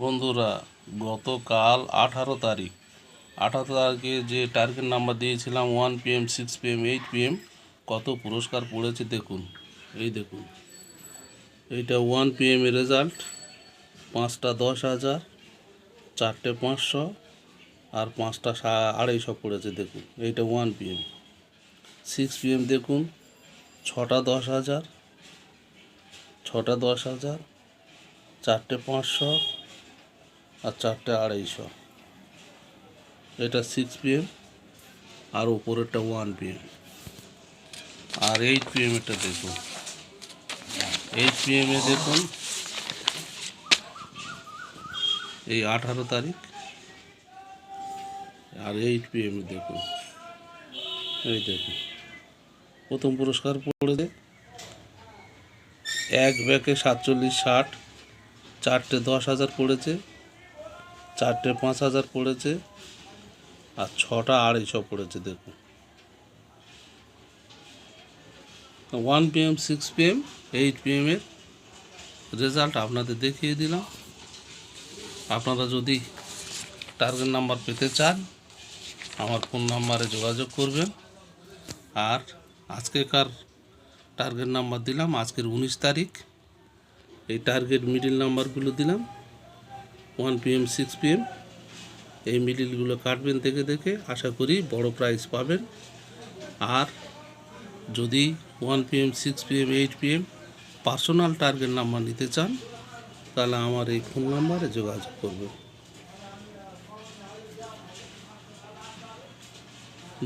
বন্ধুরা, গতকাল আঠারো তারিখ। আঠারো তারিখে যে টার্গেট নাম্বার দিয়েছিলাম one PM six PM eight PM কত পুরস্কার পড়েছে দেখুন। এই দেখুন। এইটা ওয়ান পিএম এর রেজাল্ট পাঁচটা দশ হাজার, চারটে পাঁচশো, আর পাঁচটা আড়াইশো পড়েছে দেখুন। এইটা ওয়ান পিএম সিক্স পিএম দেখুন, ছটা দশ হাজার, ছটা দশ হাজার, চারটে পাঁচশো আর চারটে আড়াইশো। এটা সিক্স পিএম আর উপরেরটা ওয়ান পিএম আর এইট পিএম এটা দেখুন। এইট পিএম দেখুন, এই আঠারো তারিখ। আর এইট পিএম দেখুন, এই দেখুন। প্রথম পুরস্কার পড়েছে। এক ব্যাকে সাতচল্লিশ ষাট, চারটে দশ হাজার পড়েছে। চারটে পাঁচ হাজার পড়েছে আর ছটা আড়াইশো পড়েছে, দেখুন। One PM six PM eight পিএমের result আপনাদের দেখিয়ে দিলাম। আপনারা যদি টার্গেট নাম্বার পেতে চান, আমার ফোন নাম্বারে যোগাযোগ করবেন। আর আজকেকার টার্গেট নাম্বার দিলাম, আজকের উনিশ তারিখ। এই টার্গেট মিডিল নাম্বারগুলো দিলাম। ওয়ান পিএম সিক্স পিএম এই মিডিলগুলো কাটবেন দেখে দেখে। আশা করি বড় প্রাইজ পাবেন। আর যদি one PM six PM eight PM personal target number নিতে চান, তাহলে আমার এই ফোন নাম্বারে যোগাযোগ করবেন।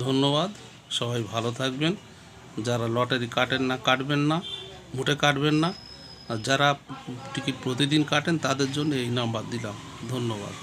ধন্যবাদ। সবাই ভালো থাকবেন। যারা লটারি কাটেন না, কাটবেন না, মোটে কাটবেন না। আর যারা টিকিট প্রতিদিন কাটেন তাদের জন্য এই নাম্বার দিলাম। ধন্যবাদ।